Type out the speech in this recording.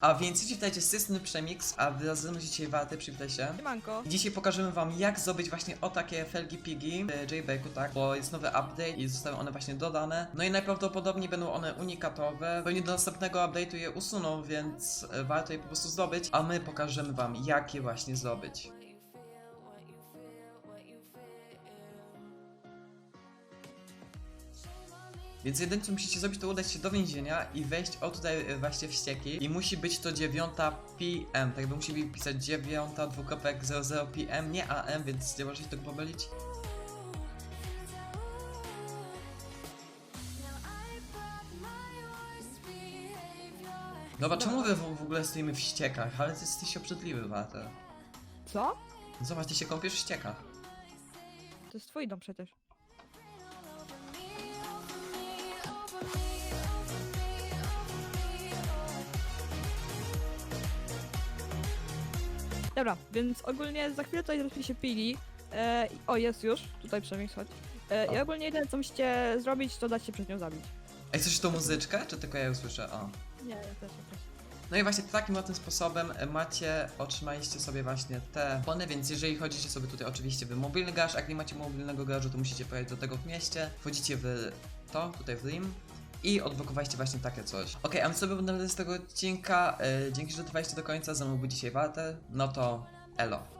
A więc witajcie, strony Przemix, a wraz ze mną dzisiaj Warty, przywitaj się. Siemanko. Dzisiaj pokażemy wam jak zdobyć właśnie o takie felgi pigi w JBake'u, tak? Bo jest nowy update i zostały one właśnie dodane. No i najprawdopodobniej będą one unikatowe. Pewnie do następnego update'u je usuną, więc warto je po prostu zdobyć. A my pokażemy wam jak je właśnie zdobyć. Więc jedyne co musicie zrobić to udać się do więzienia i wejść o tutaj e, właśnie wścieki i musi być to 9 PM, tak jakby musieli pisać 9 dwukropek 00 PM, nie AM, więc nie możecie tego pomylić. Dobra, czemu wy w w ogóle stoimy w ściekach? Ale ty jesteś obrzydliwy, Wate. Co? Zobacz, ty się kąpiesz w ściekach. To jest twój dom przecież. Dobra, więc ogólnie za chwilę tutaj żeśmy się pili. E, o, jest już, tutaj przynajmniej chodź. E, I ogólnie jedyne co musicie zrobić, to dać się przez nią zabić. Ej, słyszysz tą muzyczkę? Czy tylko ja ją słyszę? O. Nie, ja też, ja też. No i właśnie takim oto sposobem e, macie, otrzymaliście sobie właśnie te bony, więc jeżeli chodzicie sobie tutaj oczywiście w mobilny garaż, jak nie macie mobilnego garażu, to musicie pojechać do tego w mieście, wchodzicie w to, tutaj w Rim i odblokowaliście właśnie takie coś. Okej, a my sobie będę z tego odcinka, e, dzięki, że trwaliście do końca, był dzisiaj Walter, no to elo.